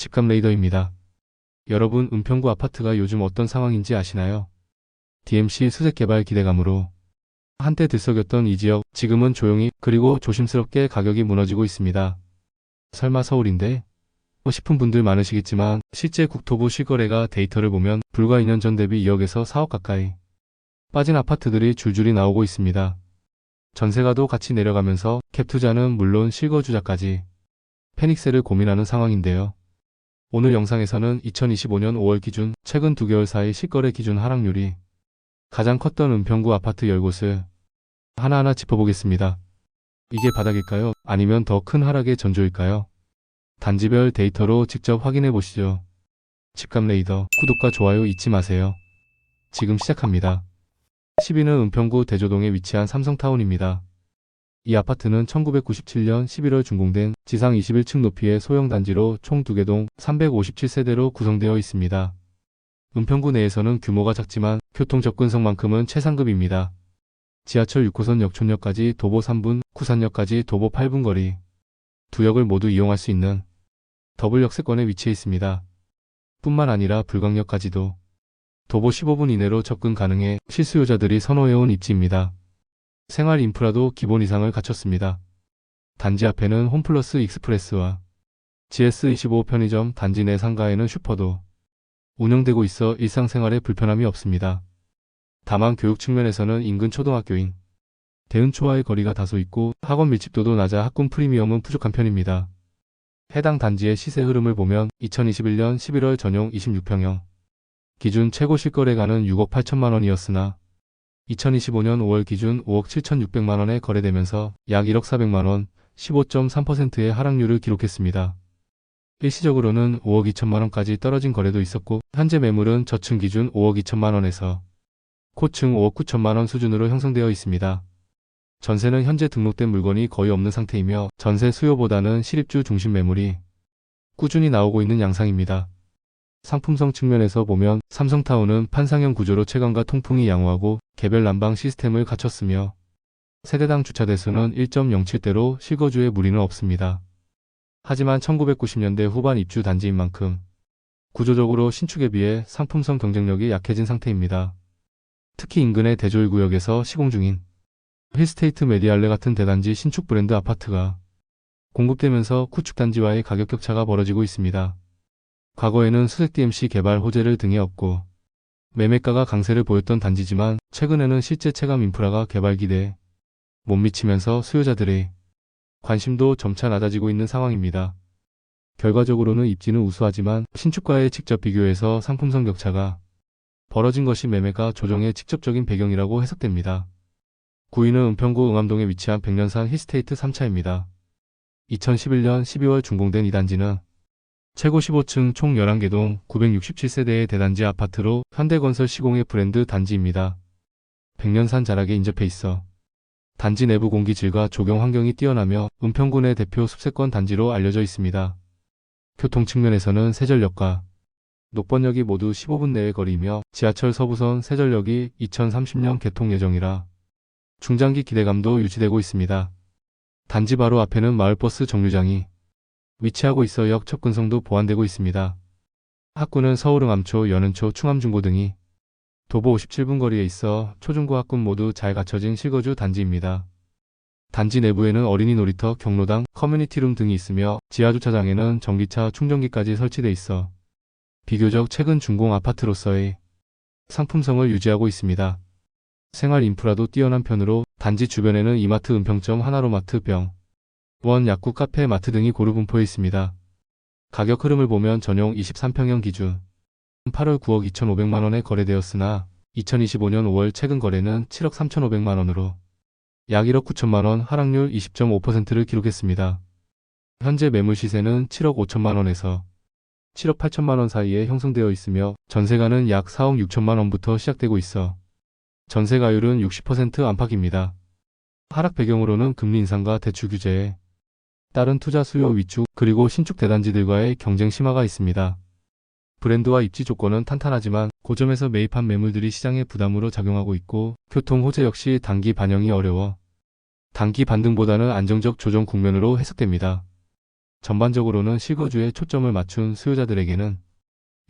집값 레이더입니다. 여러분 은평구 아파트가 요즘 어떤 상황인지 아시나요? DMC 수색 개발 기대감으로 한때 들썩였던 이 지역 지금은 조용히 그리고 조심스럽게 가격이 무너지고 있습니다. 설마 서울인데? 싶은 분들 많으시겠지만 실제 국토부 실거래가 데이터를 보면 불과 2년 전 대비 2억에서 4억 가까이 빠진 아파트들이 줄줄이 나오고 있습니다. 전세가도 같이 내려가면서 캡 투자는 물론 실거주자까지 패닉세를 고민하는 상황인데요. 오늘 영상에서는 2025년 5월 기준 최근 2개월 사이 실거래 기준 하락률이 가장 컸던 은평구 아파트 10곳을 하나하나 짚어보겠습니다. 이게 바닥일까요? 아니면 더 큰 하락의 전조일까요? 단지별 데이터로 직접 확인해 보시죠. 집값 레이더 구독과 좋아요 잊지 마세요. 지금 시작합니다. 10위는 은평구 대조동에 위치한 삼성타운입니다. 이 아파트는 1997년 11월 준공된 지상 21층 높이의 소형 단지로 총 2개 동 357세대로 구성되어 있습니다. 은평구 내에서는 규모가 작지만 교통 접근성만큼은 최상급입니다. 지하철 6호선 역촌역까지 도보 3분, 구산역까지 도보 8분 거리. 두 역을 모두 이용할 수 있는 더블 역세권에 위치해 있습니다. 뿐만 아니라 불광역까지도 도보 15분 이내로 접근 가능해 실수요자들이 선호해온 입지입니다. 생활 인프라도 기본 이상을 갖췄습니다. 단지 앞에는 홈플러스 익스프레스와 GS25 편의점 단지 내 상가에는 슈퍼도 운영되고 있어 일상생활에 불편함이 없습니다. 다만 교육 측면에서는 인근 초등학교인 대은초와의 거리가 다소 있고 학원 밀집도도 낮아 학군 프리미엄은 부족한 편입니다. 해당 단지의 시세 흐름을 보면 2021년 11월 전용 26평형 기준 최고 실거래가는 6억 8천만 원이었으나 2025년 5월 기준 5억 7,600만 원에 거래되면서 약 1억 400만 원, 15.3%의 하락률을 기록했습니다. 일시적으로는 5억 2천만 원까지 떨어진 거래도 있었고 현재 매물은 저층 기준 5억 2천만 원에서 고층 5억 9천만 원 수준으로 형성되어 있습니다. 전세는 현재 등록된 물건이 거의 없는 상태이며 전세 수요보다는 실입주 중심 매물이 꾸준히 나오고 있는 양상입니다. 상품성 측면에서 보면 삼성타운은 판상형 구조로 채광과 통풍이 양호하고 개별 난방 시스템을 갖췄으며 세대당 주차 대수는 1.07대로 실거주에 무리는 없습니다. 하지만 1990년대 후반 입주 단지인 만큼 구조적으로 신축에 비해 상품성 경쟁력이 약해진 상태입니다. 특히 인근의 대조일 구역에서 시공 중인 힐스테이트 메디알레 같은 대단지 신축 브랜드 아파트가 공급되면서 구축 단지와의 가격 격차가 벌어지고 있습니다. 과거에는 수색 DMC 개발 호재를 등에 업고 매매가가 강세를 보였던 단지지만 최근에는 실제 체감 인프라가 개발 기대에 못 미치면서 수요자들의 관심도 점차 낮아지고 있는 상황입니다. 결과적으로는 입지는 우수하지만 신축과의 직접 비교해서 상품성 격차가 벌어진 것이 매매가 조정의 직접적인 배경이라고 해석됩니다. 9위는 은평구 응암동에 위치한 백년산 힐스테이트 3차입니다. 2011년 12월 준공된 이 단지는 최고 15층 총 11개 동 967세대의 대단지 아파트로 현대건설 시공의 브랜드 단지입니다. 백년산 자락에 인접해 있어 단지 내부 공기 질과 조경 환경이 뛰어나며 은평군의 대표 숲세권 단지로 알려져 있습니다. 교통 측면에서는 세전역과 녹번역이 모두 15분 내의 거리이며 지하철 서부선 세전역이 2030년 개통 예정이라 중장기 기대감도 유지되고 있습니다. 단지 바로 앞에는 마을버스 정류장이 위치하고 있어 역 접근성도 보완되고 있습니다. 학군은 서울응암초, 연은초, 충암중고 등이 도보 57분 거리에 있어 초중고 학군 모두 잘 갖춰진 실거주 단지입니다. 단지 내부에는 어린이 놀이터, 경로당, 커뮤니티룸 등이 있으며 지하주차장에는 전기차 충전기까지 설치돼 있어 비교적 최근 준공 아파트로서의 상품성을 유지하고 있습니다. 생활 인프라도 뛰어난 편으로 단지 주변에는 이마트 은평점 하나로마트 병, 원 약국 카페 마트 등이 고루 분포해 있습니다. 가격 흐름을 보면 전용 23평형 기준 8월 9억 2,500만 원에 거래되었으나 2025년 5월 최근 거래는 7억 3,500만 원으로 약 1억 9천만 원 하락률 20.5%를 기록했습니다. 현재 매물 시세는 7억 5천만 원에서 7억 8천만 원 사이에 형성되어 있으며 전세가는 약 4억 6천만 원부터 시작되고 있어 전세가율은 60% 안팎입니다. 하락 배경으로는 금리 인상과 대출 규제에 따른 투자 수요 위축 그리고 신축 대단지들과의 경쟁 심화가 있습니다. 브랜드와 입지 조건은 탄탄하지만 고점에서 매입한 매물들이 시장의 부담으로 작용하고 있고 교통 호재 역시 단기 반영이 어려워 단기 반등보다는 안정적 조정 국면으로 해석됩니다. 전반적으로는 실거주에 초점을 맞춘 수요자들에게는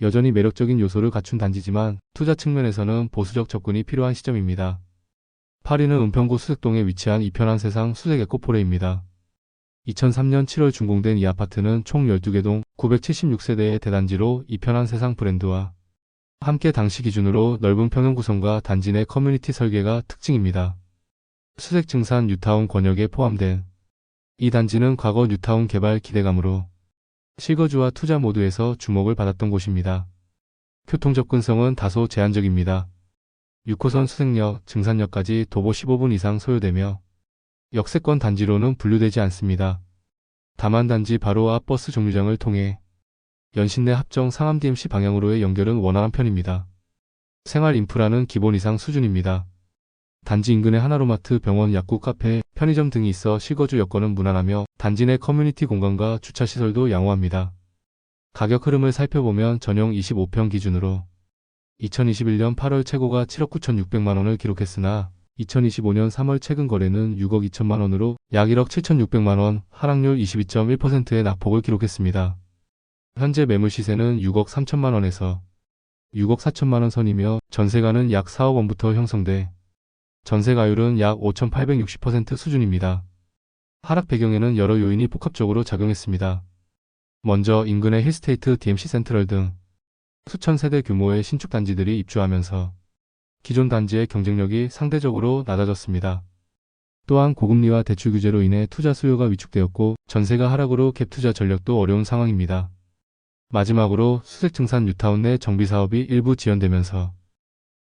여전히 매력적인 요소를 갖춘 단지지만 투자 측면에서는 보수적 접근이 필요한 시점입니다. 파리는 은평구 수색동에 위치한 이편한 세상 수색에코포레입니다. 2003년 7월 준공된 이 아파트는 총 12개 동 976세대의 대단지로 이 편한 세상 브랜드와 함께 당시 기준으로 넓은 평형 구성과 단지 내 커뮤니티 설계가 특징입니다. 수색 증산 뉴타운 권역에 포함된 이 단지는 과거 뉴타운 개발 기대감으로 실거주와 투자 모두에서 주목을 받았던 곳입니다. 교통 접근성은 다소 제한적입니다. 6호선 수색역, 증산역까지 도보 15분 이상 소요되며 역세권 단지로는 분류되지 않습니다. 다만 단지 바로 앞 버스 정류장을 통해 연신내 합정 상암 DMC 방향으로의 연결은 원활한 편입니다. 생활 인프라는 기본 이상 수준입니다. 단지 인근에 하나로마트, 병원, 약국, 카페, 편의점 등이 있어 실거주 여건은 무난하며 단지 내 커뮤니티 공간과 주차시설도 양호합니다. 가격 흐름을 살펴보면 전용 25평 기준으로 2021년 8월 최고가 7억 9,600만 원을 기록했으나 2025년 3월 최근 거래는 6억 2천만 원으로 약 1억 7,600만 원, 하락률 22.1%의 낙폭을 기록했습니다. 현재 매물 시세는 6억 3천만 원에서 6억 4천만 원 선이며 전세가는 약 4억 원부터 형성돼 전세가율은 약 5,860% 수준입니다. 하락 배경에는 여러 요인이 복합적으로 작용했습니다. 먼저 인근의 힐스테이트 DMC 센트럴 등 수천 세대 규모의 신축 단지들이 입주하면서 기존 단지의 경쟁력이 상대적으로 낮아졌습니다. 또한 고금리와 대출 규제로 인해 투자 수요가 위축되었고 전세가 하락으로 갭 투자 전략도 어려운 상황입니다. 마지막으로 수색 증산 뉴타운 내 정비 사업이 일부 지연되면서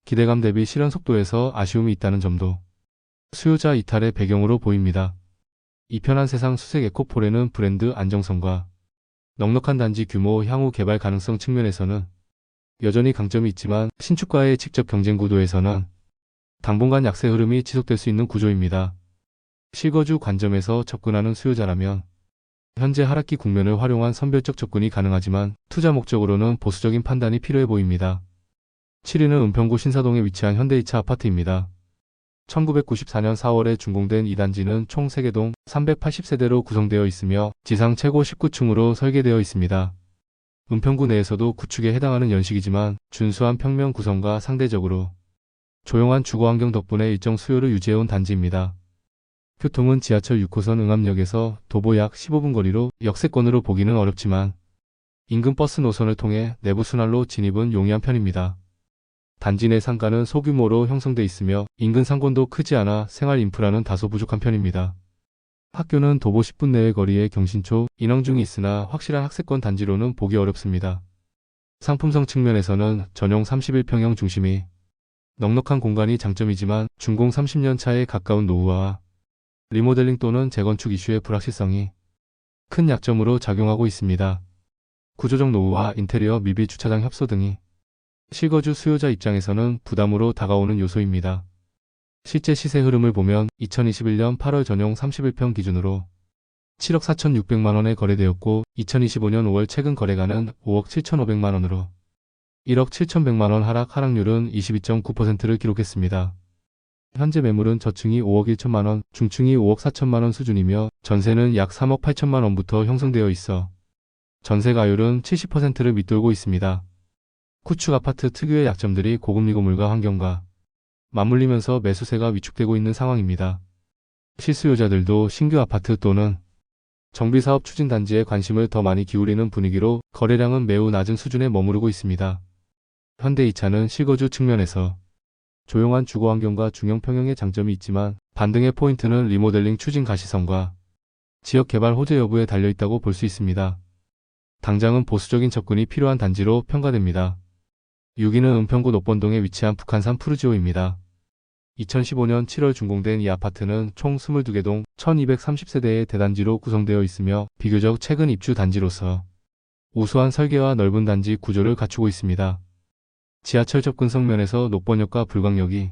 기대감 대비 실현 속도에서 아쉬움이 있다는 점도 수요자 이탈의 배경으로 보입니다. 이편한 세상 수색 에코폴에는 브랜드 안정성과 넉넉한 단지 규모 향후 개발 가능성 측면에서는 여전히 강점이 있지만 신축과의 직접 경쟁 구도에서는 당분간 약세 흐름이 지속될 수 있는 구조입니다. 실거주 관점에서 접근하는 수요자라면 현재 하락기 국면을 활용한 선별적 접근이 가능하지만 투자 목적으로는 보수적인 판단이 필요해 보입니다. 7위는 은평구 신사동에 위치한 현대이차 아파트입니다. 1994년 4월에 준공된 이 단지는 총 3개 동 380세대로 구성되어 있으며 지상 최고 19층으로 설계되어 있습니다. 은평구 내에서도 구축에 해당하는 연식이지만 준수한 평면 구성과 상대적으로 조용한 주거환경 덕분에 일정 수요를 유지해온 단지입니다. 교통은 지하철 6호선 응암역에서 도보 약 15분 거리로 역세권으로 보기는 어렵지만 인근 버스 노선을 통해 내부 순환로 진입은 용이한 편입니다. 단지 내 상가는 소규모로 형성돼 있으며 인근 상권도 크지 않아 생활 인프라는 다소 부족한 편입니다. 학교는 도보 10분 내의 거리에 경신초, 인왕중이 있으나 확실한 학세권 단지로는 보기 어렵습니다. 상품성 측면에서는 전용 31평형 중심이 넉넉한 공간이 장점이지만 준공 30년 차에 가까운 노후화와 리모델링 또는 재건축 이슈의 불확실성이 큰 약점으로 작용하고 있습니다. 구조적 노후화, 인테리어, 미비 주차장 협소 등이 실거주 수요자 입장에서는 부담으로 다가오는 요소입니다. 실제 시세 흐름을 보면 2021년 8월 전용 31평 기준으로 7억 4,600만 원에 거래되었고 2025년 5월 최근 거래가는 5억 7,500만 원으로 1억 7,100만 원 하락 하락률은 22.9%를 기록했습니다. 현재 매물은 저층이 5억 1천만 원, 중층이 5억 4천만 원 수준이며 전세는 약 3억 8천만 원부터 형성되어 있어 전세가율은 70%를 밑돌고 있습니다. 구축 아파트 특유의 약점들이 고금리 고물가 환경과 맞물리면서 매수세가 위축되고 있는 상황입니다. 실수요자들도 신규 아파트 또는 정비사업 추진 단지에 관심을 더 많이 기울이는 분위기로 거래량은 매우 낮은 수준에 머무르고 있습니다. 현대이차는 실거주 측면에서 조용한 주거 환경과 중형 평형의 장점이 있지만 반등의 포인트는 리모델링 추진 가시성과 지역 개발 호재 여부에 달려 있다고 볼 수 있습니다. 당장은 보수적인 접근이 필요한 단지로 평가됩니다. 6위는 은평구 녹번동에 위치한 북한산 푸르지오입니다. 2015년 7월 준공된 이 아파트는 총 22개 동 1230세대의 대단지로 구성되어 있으며 비교적 최근 입주 단지로서 우수한 설계와 넓은 단지 구조를 갖추고 있습니다. 지하철 접근성 면에서 녹번역과 불광역이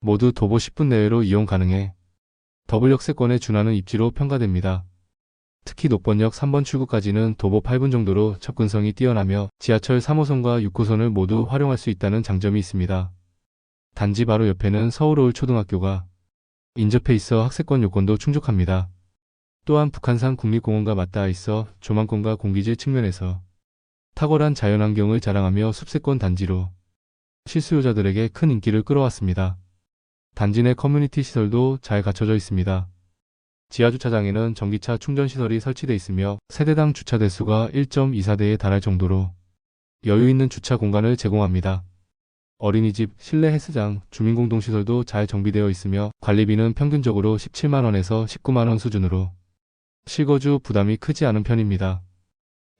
모두 도보 10분 내외로 이용 가능해 더블 역세권에 준하는 입지로 평가됩니다. 특히 녹번역 3번 출구까지는 도보 8분 정도로 접근성이 뛰어나며 지하철 3호선과 6호선을 모두 활용할 수 있다는 장점이 있습니다. 단지 바로 옆에는 서울올 초등학교가 인접해 있어 학세권 요건도 충족합니다. 또한 북한산 국립공원과 맞닿아 있어 조망권과 공기질 측면에서 탁월한 자연환경을 자랑하며 숲세권 단지로 실수요자들에게 큰 인기를 끌어왔습니다. 단지 내 커뮤니티 시설도 잘 갖춰져 있습니다. 지하 주차장에는 전기차 충전 시설이 설치돼 있으며 세대당 주차 대수가 1.24대에 달할 정도로 여유 있는 주차 공간을 제공합니다. 어린이집, 실내 헬스장, 주민공동시설도 잘 정비되어 있으며 관리비는 평균적으로 17만원에서 19만원 수준으로 실거주 부담이 크지 않은 편입니다.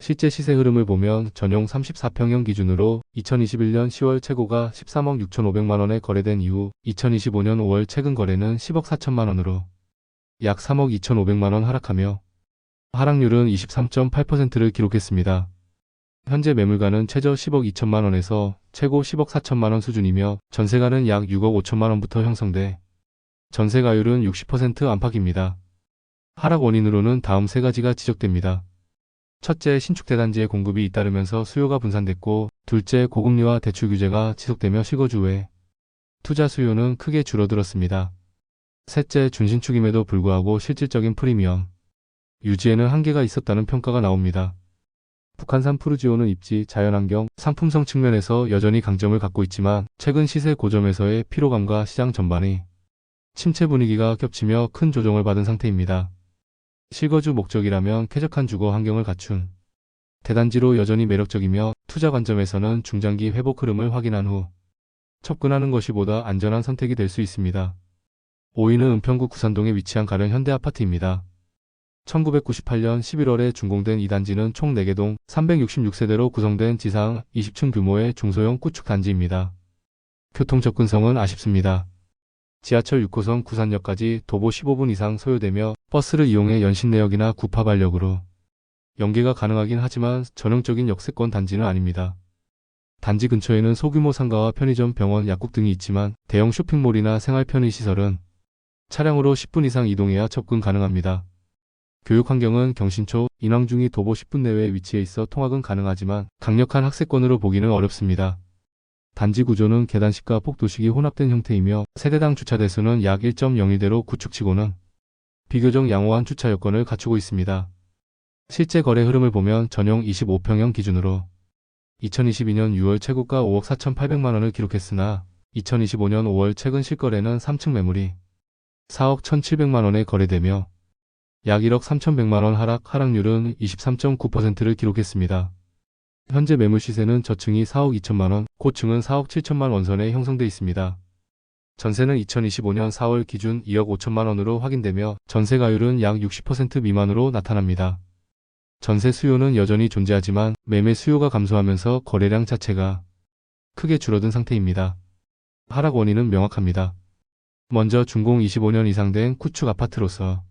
실제 시세 흐름을 보면 전용 34평형 기준으로 2021년 10월 최고가 13억 6,500만원에 거래된 이후 2025년 5월 최근 거래는 10억 4천만원으로 약 3억 2,500만 원 하락하며 하락률은 23.8%를 기록했습니다. 현재 매물가는 최저 10억 2천만 원에서 최고 10억 4천만 원 수준이며 전세가는 약 6억 5천만 원부터 형성돼 전세가율은 60% 안팎입니다. 하락 원인으로는 다음 세 가지가 지적됩니다. 첫째, 신축 대단지의 공급이 잇따르면서 수요가 분산됐고, 둘째, 고금리와 대출 규제가 지속되며 실거주 외 투자 수요는 크게 줄어들었습니다. 셋째, 준신축임에도 불구하고 실질적인 프리미엄 유지에는 한계가 있었다는 평가가 나옵니다. 북한산 푸르지오는 입지, 자연환경, 상품성 측면에서 여전히 강점을 갖고 있지만 최근 시세 고점에서의 피로감과 시장 전반이 침체 분위기가 겹치며 큰 조정을 받은 상태입니다. 실거주 목적이라면 쾌적한 주거 환경을 갖춘 대단지로 여전히 매력적이며 투자 관점에서는 중장기 회복 흐름을 확인한 후 접근하는 것이 보다 안전한 선택이 될 수 있습니다. 5위는 은평구 구산동에 위치한 가련 현대 아파트입니다. 1998년 11월에 준공된 이 단지는 총 4개 동 366세대로 구성된 지상 20층 규모의 중소형 구축 단지입니다. 교통 접근성은 아쉽습니다. 지하철 6호선 구산역까지 도보 15분 이상 소요되며 버스를 이용해 연신내역이나 구파발역으로 연계가 가능하긴 하지만 전형적인 역세권 단지는 아닙니다. 단지 근처에는 소규모 상가와 편의점, 병원, 약국 등이 있지만 대형 쇼핑몰이나 생활 편의시설은 차량으로 10분 이상 이동해야 접근 가능합니다. 교육 환경은 경신초, 인왕중이 도보 10분 내외에 위치해 있어 통학은 가능하지만 강력한 학세권으로 보기는 어렵습니다. 단지 구조는 계단식과 폭도식이 혼합된 형태이며 세대당 주차 대수는 약 1.01대로 구축치고는 비교적 양호한 주차 여건을 갖추고 있습니다. 실제 거래 흐름을 보면 전용 25평형 기준으로 2022년 6월 최고가 5억 4,800만 원을 기록했으나 2025년 5월 최근 실거래는 3층 매물이 4억 1,700만 원에 거래되며 약 1억 3,100만 원 하락, 하락률은 23.9%를 기록했습니다. 현재 매물 시세는 저층이 4억 2천만 원, 고층은 4억 7천만 원 선에 형성돼 있습니다. 전세는 2025년 4월 기준 2억 5천만 원으로 확인되며 전세가율은 약 60% 미만으로 나타납니다. 전세 수요는 여전히 존재하지만 매매 수요가 감소하면서 거래량 자체가 크게 줄어든 상태입니다. 하락 원인은 명확합니다. 먼저 준공 25년 이상 된 구축 아파트로서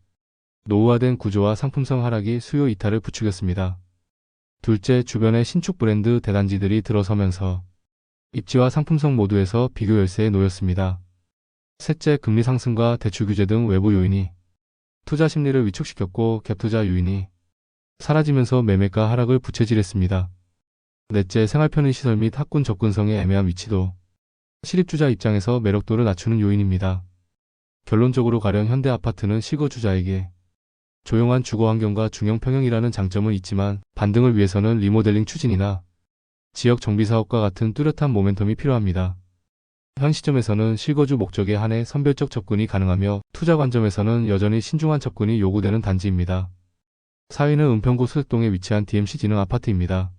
노후화된 구조와 상품성 하락이 수요 이탈을 부추겼습니다. 둘째, 주변의 신축 브랜드 대단지들이 들어서면서 입지와 상품성 모두에서 비교 열세에 놓였습니다. 셋째, 금리 상승과 대출 규제 등 외부 요인이 투자 심리를 위축시켰고 갭투자 유인이 사라지면서 매매가 하락을 부채질했습니다. 넷째, 생활 편의시설 및 학군 접근성의 애매한 위치도 실입주자 입장에서 매력도를 낮추는 요인입니다. 결론적으로 가령 현대 아파트는 실거주자에게 조용한 주거 환경과 중형 평형이라는 장점은 있지만 반등을 위해서는 리모델링 추진이나 지역 정비 사업과 같은 뚜렷한 모멘텀이 필요합니다. 현 시점에서는 실거주 목적에 한해 선별적 접근이 가능하며 투자 관점에서는 여전히 신중한 접근이 요구되는 단지입니다. 4위는 은평구 수색동에 위치한 DMC 지능 아파트입니다.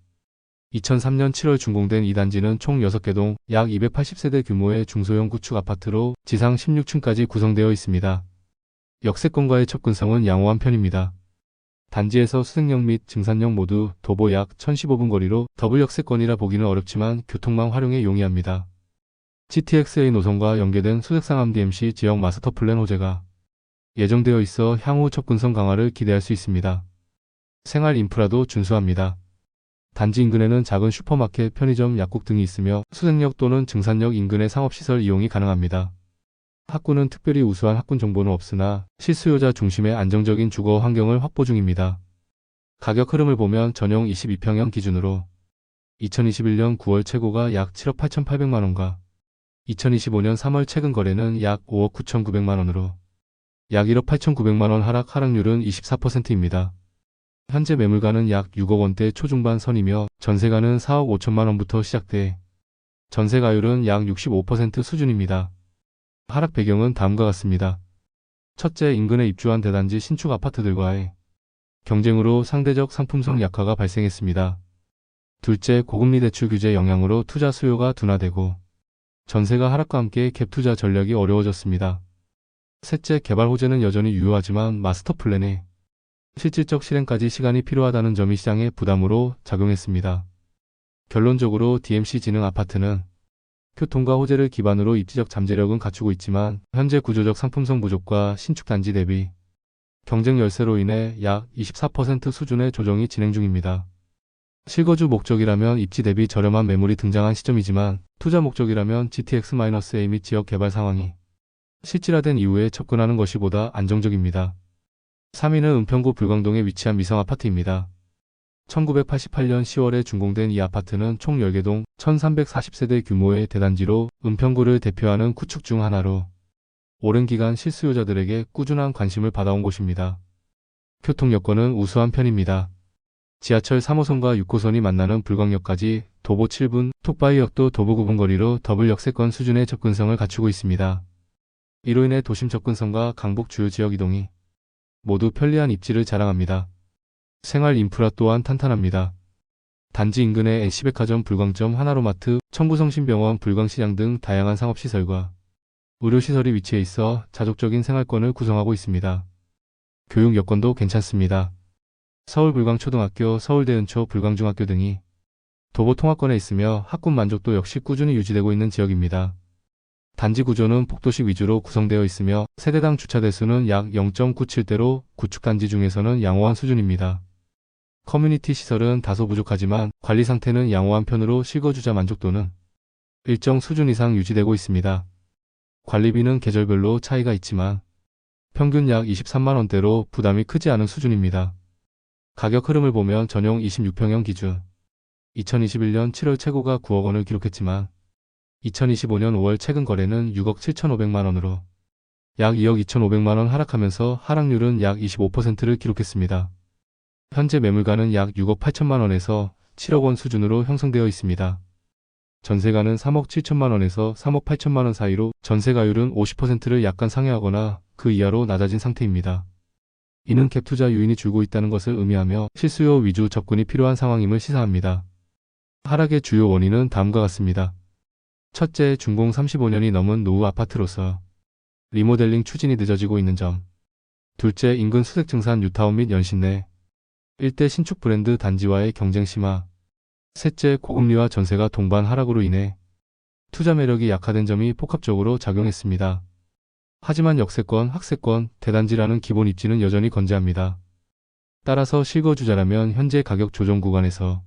2003년 7월 준공된 이 단지는 총 6개 동 약 280세대 규모의 중소형 구축 아파트로 지상 16층까지 구성되어 있습니다. 역세권과의 접근성은 양호한 편입니다. 단지에서 수색역 및 증산역 모두 도보 약 1015분 거리로 더블 역세권이라 보기는 어렵지만 교통망 활용에 용이합니다. GTX-A 노선과 연계된 수색상암 DMC 지역 마스터 플랜 호재가 예정되어 있어 향후 접근성 강화를 기대할 수 있습니다. 생활 인프라도 준수합니다. 단지 인근에는 작은 슈퍼마켓, 편의점, 약국 등이 있으며 수색역 또는 증산역 인근의 상업시설 이용이 가능합니다. 학군은 특별히 우수한 학군 정보는 없으나 실수요자 중심의 안정적인 주거 환경을 확보 중입니다. 가격 흐름을 보면 전용 22평형 기준으로 2021년 9월 최고가 약 7억 8,800만 원과 2025년 3월 최근 거래는 약 5억 9,900만 원으로 약 1억 8,900만원 하락 하락률은 24%입니다. 현재 매물가는 약 6억 원대 초중반 선이며 전세가는 4억 5천만 원부터 시작돼 전세가율은 약 65% 수준입니다. 하락 배경은 다음과 같습니다. 첫째, 인근에 입주한 대단지 신축 아파트들과의 경쟁으로 상대적 상품성 약화가 발생했습니다. 둘째, 고금리 대출 규제 영향으로 투자 수요가 둔화되고 전세가 하락과 함께 갭 투자 전략이 어려워졌습니다. 셋째, 개발 호재는 여전히 유효하지만 마스터 플랜에 실질적 실행까지 시간이 필요하다는 점이 시장의 부담으로 작용했습니다. 결론적으로 DMC 지능 아파트는 교통과 호재를 기반으로 입지적 잠재력은 갖추고 있지만 현재 구조적 상품성 부족과 신축 단지 대비 경쟁 열세로 인해 약 24% 수준의 조정이 진행 중입니다. 실거주 목적이라면 입지 대비 저렴한 매물이 등장한 시점이지만 투자 목적이라면 GTX-A 및 지역 개발 상황이 실질화된 이후에 접근하는 것이 보다 안정적입니다. 3위는 은평구 불광동에 위치한 미성 아파트입니다. 1988년 10월에 준공된 이 아파트는 총 10개 동 1340세대 규모의 대단지로 은평구를 대표하는 구축 중 하나로 오랜 기간 실수요자들에게 꾸준한 관심을 받아온 곳입니다. 교통 여건은 우수한 편입니다. 지하철 3호선과 6호선이 만나는 불광역까지 도보 7분, 톡바이역도 도보 9분 거리로 더블 역세권 수준의 접근성을 갖추고 있습니다. 이로 인해 도심 접근성과 강북 주요 지역 이동이 모두 편리한 입지를 자랑합니다. 생활 인프라 또한 탄탄합니다. 단지 인근에 NC백화점 불광점 하나로마트, 청구성심병원 불광시장 등 다양한 상업시설과 의료시설이 위치해 있어 자족적인 생활권을 구성하고 있습니다. 교육 여건도 괜찮습니다. 서울 불광초등학교, 서울대은초 불광중학교 등이 도보 통합권에 있으며 학군 만족도 역시 꾸준히 유지되고 있는 지역입니다. 단지 구조는 복도식 위주로 구성되어 있으며 세대당 주차 대수는 약 0.97대로 구축 단지 중에서는 양호한 수준입니다. 커뮤니티 시설은 다소 부족하지만 관리 상태는 양호한 편으로 실거주자 만족도는 일정 수준 이상 유지되고 있습니다. 관리비는 계절별로 차이가 있지만 평균 약 23만 원대로 부담이 크지 않은 수준입니다. 가격 흐름을 보면 전용 26평형 기준 2021년 7월 최고가 9억 원을 기록했지만 2025년 5월 최근 거래는 6억 7,500만 원으로 약 2억 2,500만 원 하락하면서 하락률은 약 25%를 기록했습니다. 현재 매물가는 약 6억 8천만 원에서 7억 원 수준으로 형성되어 있습니다. 전세가는 3억 7천만 원에서 3억 8천만 원 사이로 전세가율은 50%를 약간 상회하거나 그 이하로 낮아진 상태입니다. 이는 갭 투자 유인이 줄고 있다는 것을 의미하며 실수요 위주 접근이 필요한 상황임을 시사합니다. 하락의 주요 원인은 다음과 같습니다. 첫째, 준공 35년이 넘은 노후 아파트로서 리모델링 추진이 늦어지고 있는 점. 둘째, 인근 수색 증산 뉴타운 및 연신 내 일대 신축 브랜드 단지와의 경쟁 심화. 셋째, 고금리와 전세가 동반 하락으로 인해 투자 매력이 약화된 점이 복합적으로 작용했습니다. 하지만 역세권, 학세권, 대단지라는 기본 입지는 여전히 건재합니다. 따라서 실거주자라면 현재 가격 조정 구간에서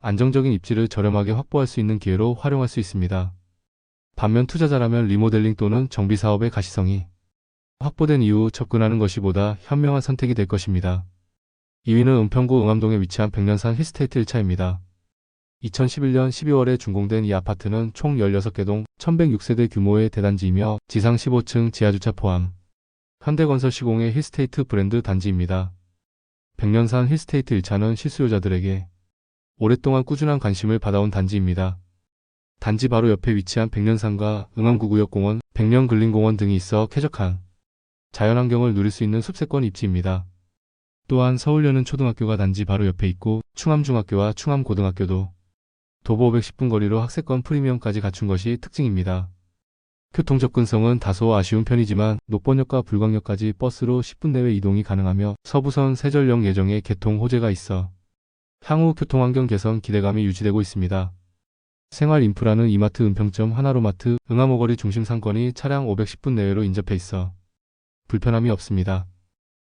안정적인 입지를 저렴하게 확보할 수 있는 기회로 활용할 수 있습니다. 반면 투자자라면 리모델링 또는 정비 사업의 가시성이 확보된 이후 접근하는 것이 보다 현명한 선택이 될 것입니다. 2위는 은평구 응암동에 위치한 백년산 힐스테이트 1차입니다. 2011년 12월에 준공된 이 아파트는 총 16개 동 1106세대 규모의 대단지이며 지상 15층 지하주차 포함 현대건설 시공의 힐스테이트 브랜드 단지입니다. 백년산 힐스테이트 1차는 실수요자들에게 오랫동안 꾸준한 관심을 받아온 단지입니다. 단지 바로 옆에 위치한 백년산과 응암구구역공원, 백년근린공원 등이 있어 쾌적한 자연환경을 누릴 수 있는 숲세권 입지입니다. 또한 서울여는 초등학교가 단지 바로 옆에 있고 충암중학교와 충암고등학교도 도보 510분 거리로 학세권 프리미엄까지 갖춘 것이 특징입니다. 교통 접근성은 다소 아쉬운 편이지만 녹번역과 불광역까지 버스로 10분 내외 이동이 가능하며 서부선 세전령 예정에 개통 호재가 있어 향후 교통환경 개선 기대감이 유지되고 있습니다. 생활 인프라는 이마트 은평점 하나로마트 응암오거리 중심 상권이 차량 510분 내외로 인접해 있어 불편함이 없습니다.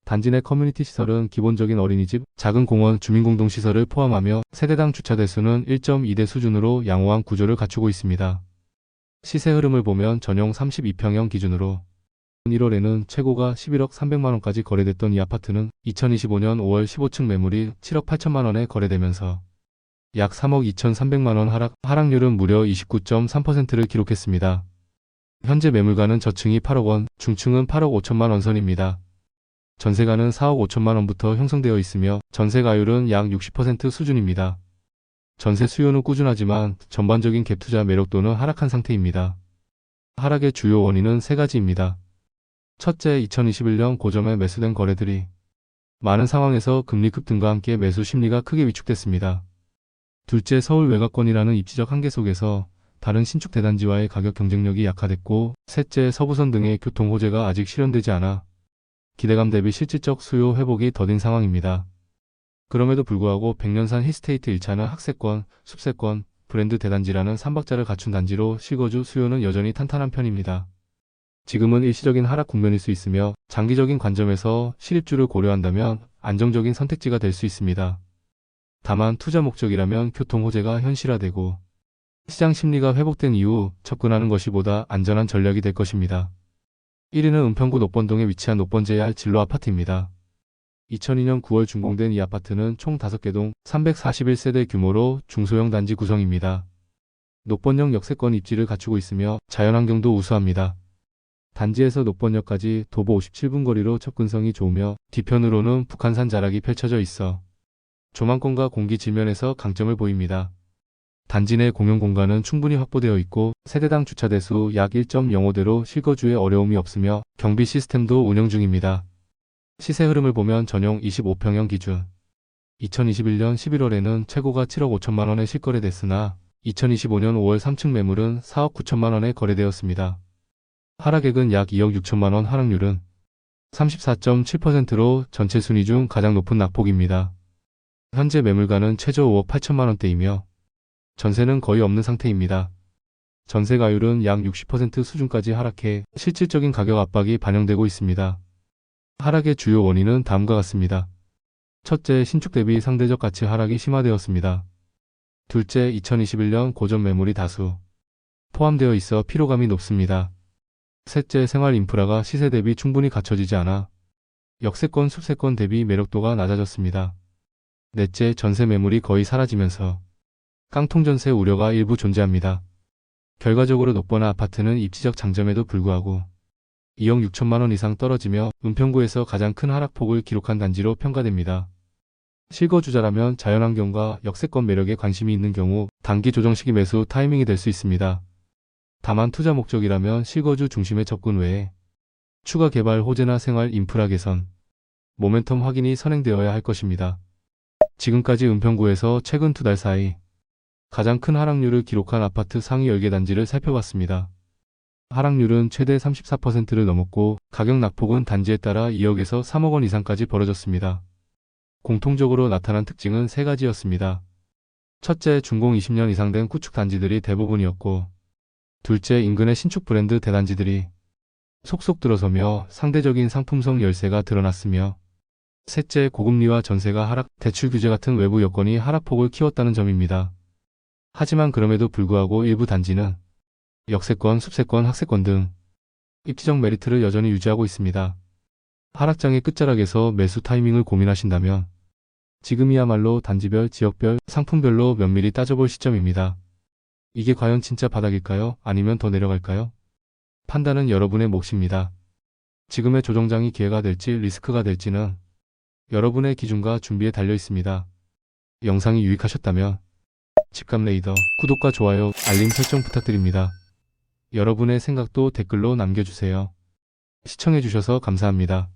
단지 내 커뮤니티 시설은 기본적인 어린이집, 작은 공원, 주민공동시설을 포함하며 세대당 주차 대수는 1.2대 수준으로 양호한 구조를 갖추고 있습니다. 시세 흐름을 보면 전용 32평형 기준으로 1월에는 최고가 11억 300만원까지 거래됐던 이 아파트는 2025년 5월 15층 매물이 7억 8천만원에 거래되면서 약 3억 2,300만원 하락, 하락률은 무려 29.3%를 기록했습니다. 현재 매물가는 저층이 8억 원, 중층은 8억 5천만 원 선입니다. 전세가는 4억 5천만 원부터 형성되어 있으며 전세 가율은 약 60% 수준입니다. 전세 수요는 꾸준하지만 전반적인 갭 투자 매력도는 하락한 상태입니다. 하락의 주요 원인은 세 가지입니다. 첫째, 2021년 고점에 매수된 거래들이 많은 상황에서 금리 급등과 함께 매수 심리가 크게 위축됐습니다. 둘째, 서울 외곽권이라는 입지적 한계 속에서 다른 신축 대단지와의 가격 경쟁력이 약화됐고, 셋째, 서부선 등의 교통 호재가 아직 실현되지 않아 기대감 대비 실질적 수요 회복이 더딘 상황입니다. 그럼에도 불구하고 백년산 히스테이트 1차는 학세권, 숲세권, 브랜드 대단지라는 3박자를 갖춘 단지로 실거주 수요는 여전히 탄탄한 편입니다. 지금은 일시적인 하락 국면일 수 있으며 장기적인 관점에서 실입주를 고려한다면 안정적인 선택지가 될 수 있습니다. 다만 투자 목적이라면 교통 호재가 현실화되고 시장 심리가 회복된 이후 접근하는 것이 보다 안전한 전략이 될 것입니다. 1위는 은평구 노번동에 위치한 노번제야 진로 아파트입니다. 2002년 9월 준공된 이 아파트는 총 5개 동 341세대 규모로 중소형 단지 구성입니다. 노번역 역세권 입지를 갖추고 있으며 자연환경도 우수합니다. 단지에서 노번역까지 도보 57분 거리로 접근성이 좋으며 뒤편으로는 북한산 자락이 펼쳐져 있어 조망권과 공기 질면에서 강점을 보입니다. 단지 내 공용 공간은 충분히 확보되어 있고 세대당 주차 대수 약 1.05대로 실거주에 어려움이 없으며 경비 시스템도 운영 중입니다. 시세 흐름을 보면 전용 25평형 기준 2021년 11월에는 최고가 7억 5천만 원에 실거래됐으나 2025년 5월 3층 매물은 4억 9천만 원에 거래되었습니다. 하락액은 약 2억 6천만 원 하락률은 34.7%로 전체 순위 중 가장 높은 낙폭입니다. 현재 매물가는 최저 5억 8천만 원대이며 전세는 거의 없는 상태입니다. 전세 가율은 약 60% 수준까지 하락해 실질적인 가격 압박이 반영되고 있습니다. 하락의 주요 원인은 다음과 같습니다. 첫째, 신축 대비 상대적 가치 하락이 심화되었습니다. 둘째, 2021년 고점 매물이 다수 포함되어 있어 피로감이 높습니다. 셋째, 생활 인프라가 시세 대비 충분히 갖춰지지 않아 역세권, 숲세권 대비 매력도가 낮아졌습니다. 넷째, 전세 매물이 거의 사라지면서 깡통 전세 우려가 일부 존재합니다. 결과적으로 높거나 아파트는 입지적 장점에도 불구하고 2억 6천만 원 이상 떨어지며 은평구에서 가장 큰 하락폭을 기록한 단지로 평가됩니다. 실거주자라면 자연환경과 역세권 매력에 관심이 있는 경우 단기 조정 시기 매수 타이밍이 될 수 있습니다. 다만 투자 목적이라면 실거주 중심의 접근 외에 추가 개발 호재나 생활 인프라 개선, 모멘텀 확인이 선행되어야 할 것입니다. 지금까지 은평구에서 최근 두 달 사이 가장 큰 하락률을 기록한 아파트 상위 10개 단지를 살펴봤습니다. 하락률은 최대 34%를 넘었고 가격 낙폭은 단지에 따라 2억에서 3억 원 이상까지 벌어졌습니다. 공통적으로 나타난 특징은 세 가지였습니다. 첫째, 준공 20년 이상 된 구축 단지들이 대부분이었고, 둘째, 인근의 신축 브랜드 대단지들이 속속 들어서며 상대적인 상품성 열세가 드러났으며, 셋째, 고금리와 전세가 하락, 대출 규제 같은 외부 여건이 하락폭을 키웠다는 점입니다. 하지만 그럼에도 불구하고 일부 단지는 역세권, 숲세권, 학세권 등 입지적 메리트를 여전히 유지하고 있습니다. 하락장의 끝자락에서 매수 타이밍을 고민하신다면 지금이야말로 단지별, 지역별, 상품별로 면밀히 따져볼 시점입니다. 이게 과연 진짜 바닥일까요? 아니면 더 내려갈까요? 판단은 여러분의 몫입니다. 지금의 조정장이 기회가 될지 리스크가 될지는 여러분의 기준과 준비에 달려 있습니다. 영상이 유익하셨다면 집값 레이더 구독과 좋아요, 알림 설정 부탁드립니다. 여러분의 생각도 댓글로 남겨주세요. 시청해주셔서 감사합니다.